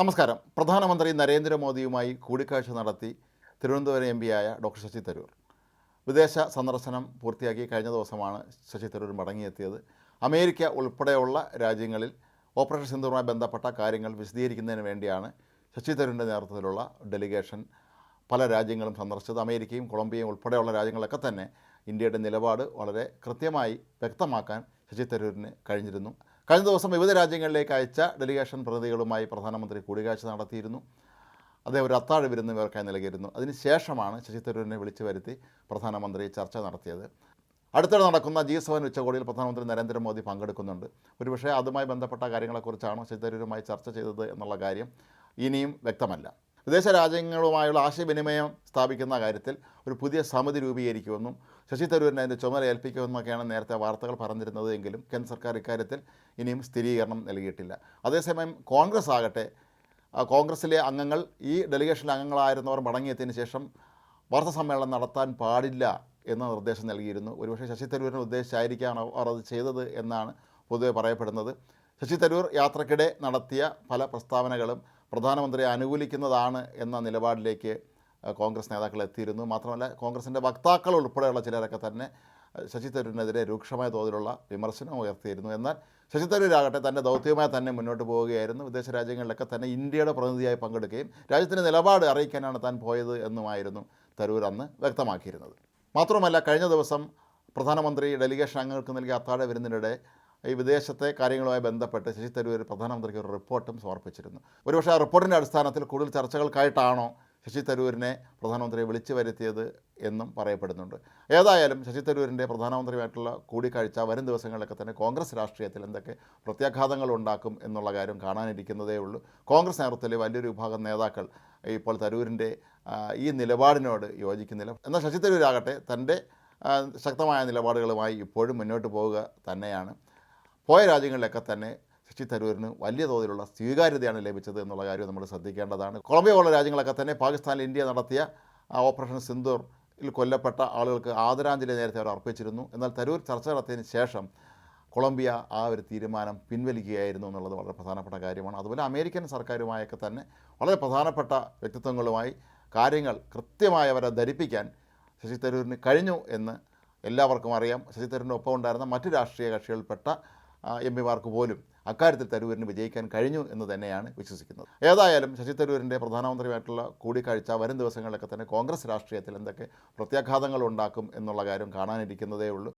നമസ്കാരം. പ്രധാനമന്ത്രി നരേന്ദ്രമോദിയുമായി കൂടിക്കാഴ്ച നടത്തി തിരുവനന്തപുരം എം പിയായ ഡോക്ടർ ശശി തരൂർ. വിദേശ സന്ദർശനം പൂർത്തിയാക്കി കഴിഞ്ഞ ദിവസമാണ് ശശി തരൂർ മടങ്ങിയെത്തിയത്. അമേരിക്ക ഉൾപ്പെടെയുള്ള രാജ്യങ്ങളിൽ ഓപ്പറേഷൻ സിന്ധുവുമായി ബന്ധപ്പെട്ട കാര്യങ്ങൾ വിശദീകരിക്കുന്നതിന് വേണ്ടിയാണ് ശശി തരൂരിന്റെ നേതൃത്വത്തിലുള്ള ഡെലിഗേഷൻ പല രാജ്യങ്ങളും സന്ദർശിച്ചത്. അമേരിക്കയും കൊളംബിയയും ഉൾപ്പെടെയുള്ള രാജ്യങ്ങളൊക്കെ തന്നെ ഇന്ത്യയുടെ നിലപാട് വളരെ കൃത്യമായി വ്യക്തമാക്കാൻ ശശി തരൂരിന് കഴിഞ്ഞിരുന്നു. കഴിഞ്ഞ ദിവസം വിവിധ രാജ്യങ്ങളിലേക്ക് അയച്ച ഡെലിഗേഷൻ പ്രതിനിധികളുമായി പ്രധാനമന്ത്രി കൂടിക്കാഴ്ച നടത്തിയിരുന്നു. അദ്ദേഹം ഒരു അത്താഴ വിരുന്ന് ഇവർക്കായി നൽകിയിരുന്നു. അതിനുശേഷമാണ് ശശി തരൂരിനെ വിളിച്ചു വരുത്തി പ്രധാനമന്ത്രി ചർച്ച നടത്തിയത്. അടുത്തിടെ നടക്കുന്ന ജി സെവൻ ഉച്ചകോടിയിൽ പ്രധാനമന്ത്രി നരേന്ദ്രമോദി പങ്കെടുക്കുന്നുണ്ട്. ഒരുപക്ഷേ അതുമായി ബന്ധപ്പെട്ട കാര്യങ്ങളെക്കുറിച്ചാണോ ശശി തരൂരുമായി ചർച്ച ചെയ്തത് എന്നുള്ള കാര്യം ഇനിയും വ്യക്തമല്ല. വിദേശ രാജ്യങ്ങളുമായുള്ള ആശയവിനിമയം സ്ഥാപിക്കുന്ന കാര്യത്തിൽ ഒരു പുതിയ സമിതി രൂപീകരിക്കുമെന്നും ശശി തരൂരിനെ അതിന്റെ ചുമതല ഏൽപ്പിക്കുമെന്നൊക്കെയാണ് നേരത്തെ വാർത്തകൾ പറഞ്ഞിരുന്നത് എങ്കിലും കേന്ദ്ര സർക്കാർ ഇക്കാര്യത്തിൽ ഇനിയും സ്ഥിരീകരണം നൽകിയിട്ടില്ല. അതേസമയം കോൺഗ്രസ് ആകട്ടെ കോൺഗ്രസിലെ അംഗങ്ങൾ ഈ ഡെലിഗേഷനിലെ അംഗങ്ങളായിരുന്നവർ മടങ്ങിയെത്തിയതിന് ശേഷം വാർത്താ സമ്മേളനം നടത്താൻ പാടില്ല എന്ന നിർദ്ദേശം നൽകിയിരുന്നു. ഒരുപക്ഷെ ശശി തരൂരിനെ ഉദ്ദേശിച്ചായിരിക്കാണ് അവർ അത് ചെയ്തത് എന്നാണ് പൊതുവെ പറയപ്പെടുന്നത്. ശശി തരൂർ യാത്രക്കിടെ നടത്തിയ പല പ്രസ്താവനകളും പ്രധാനമന്ത്രിയെ അനുകൂലിക്കുന്നതാണ് എന്ന നിലപാടിലേക്ക് കോൺഗ്രസ് നേതാക്കൾ എത്തിയിരുന്നു. മാത്രമല്ല കോൺഗ്രസിന്റെ വക്താക്കൾ ഉൾപ്പെടെയുള്ള ചിലരൊക്കെ തന്നെ ശശി തരൂരിനെതിരെ രൂക്ഷമായ തോതിലുള്ള വിമർശനം ഉയർത്തിയിരുന്നു. എന്നാൽ ശശി തരൂരാകട്ടെ തന്റെ ദൗത്യവുമായി തന്നെ മുന്നോട്ട് പോവുകയായിരുന്നു. വിദേശ രാജ്യങ്ങളിലൊക്കെ തന്നെ ഇന്ത്യയുടെ പ്രതിനിധിയായി പങ്കെടുക്കുകയും രാജ്യത്തിന്റെ നിലപാട് അറിയിക്കാനാണ് താൻ പോയത് എന്നുമായിരുന്നു തരൂർ അന്ന് വ്യക്തമാക്കിയിരുന്നത്. മാത്രമല്ല കഴിഞ്ഞ ദിവസം പ്രധാനമന്ത്രി ഡെലിഗേഷൻ അംഗങ്ങൾക്ക് നൽകിയ അത്താഴ വിരുന്നിനിടെ ഈ വിദേശത്തെ കാര്യങ്ങളുമായി ബന്ധപ്പെട്ട് ശശി തരൂർ പ്രധാനമന്ത്രിക്ക് ഒരു റിപ്പോർട്ടും സമർപ്പിച്ചിരുന്നു. ഒരുപക്ഷെ ആ റിപ്പോർട്ടിന്റെ അടിസ്ഥാനത്തിൽ കൂടുതൽ ചർച്ചകൾക്കായിട്ടാണോ ശശി തരൂരിനെ പ്രധാനമന്ത്രി വിളിച്ചു വരുത്തിയത് എന്നും പറയപ്പെടുന്നുണ്ട്. ഏതായാലും ശശി തരൂരിന്റെ പ്രധാനമന്ത്രിയുമായിട്ടുള്ള കൂടിക്കാഴ്ച വരും ദിവസങ്ങളിലൊക്കെ തന്നെ കോൺഗ്രസ് രാഷ്ട്രീയത്തിൽ എന്തൊക്കെ പ്രത്യാഘാതങ്ങൾ ഉണ്ടാക്കും എന്നുള്ള കാര്യം കാണാനിരിക്കുന്നതേ ഉള്ളൂ. കോൺഗ്രസ് നേതൃത്വത്തിലെ വലിയൊരു വിഭാഗം നേതാക്കൾ ഇപ്പോൾ തരൂരിന്റെ ഈ നിലപാടിനോട് യോജിക്കുന്നില്ല. എന്നാൽ ശശി തരൂരാകട്ടെ തന്റെ ശക്തമായ നിലപാടുകളുമായി ഇപ്പോഴും മുന്നോട്ട് പോവുക തന്നെയാണ്. പോയ രാജ്യങ്ങളിലൊക്കെ തന്നെ ശശി തരൂരിന് വലിയ തോതിലുള്ള സ്വീകാര്യതയാണ് ലഭിച്ചത് എന്നുള്ള കാര്യം നമ്മൾ ശ്രദ്ധിക്കേണ്ടതാണ്. കൊളംബിയ പോലുള്ള രാജ്യങ്ങളൊക്കെ തന്നെ പാകിസ്ഥാനിൽ ഇന്ത്യ നടത്തിയ ഓപ്പറേഷൻ സിന്ധൂറിൽ കൊല്ലപ്പെട്ട ആളുകൾക്ക് ആദരാഞ്ജലി നേരത്തെ അവർ അർപ്പിച്ചിരുന്നു. എന്നാൽ തരൂർ ചർച്ച നടത്തിയതിന് ശേഷം കൊളംബിയ ആ ഒരു തീരുമാനം പിൻവലിക്കുകയായിരുന്നു എന്നുള്ളത് വളരെ പ്രധാനപ്പെട്ട കാര്യമാണ്. അതുപോലെ അമേരിക്കൻ സർക്കാരുമായൊക്കെ തന്നെ വളരെ പ്രധാനപ്പെട്ട വ്യക്തിത്വങ്ങളുമായി കാര്യങ്ങൾ കൃത്യമായി അവരെ ധരിപ്പിക്കാൻ ശശി തരൂരിന് കഴിഞ്ഞു എന്ന് എല്ലാവർക്കും അറിയാം. ശശി തരൂരിന്റെ ഒപ്പം ഉണ്ടായിരുന്ന മറ്റ് രാഷ്ട്രീയ കക്ഷികളിൽപ്പെട്ട എം പിമാർക്ക് പോലും അക്കാര്യത്തിൽ തരൂരിന് വിജയിക്കാൻ കഴിഞ്ഞു എന്ന് തന്നെയാണ് വിശ്വസിക്കുന്നത്. ഏതായാലും ശശി തരൂരിന്റെ പ്രധാനമന്ത്രിയുമായിട്ടുള്ള കൂടിക്കാഴ്ച വരും ദിവസങ്ങളിലൊക്കെ തന്നെ കോൺഗ്രസ് രാഷ്ട്രീയത്തിൽ എന്തൊക്കെ പ്രത്യാഘാതങ്ങൾ ഉണ്ടാക്കും എന്നുള്ള കാര്യം കാണാനിരിക്കുന്നതേ ഉള്ളൂ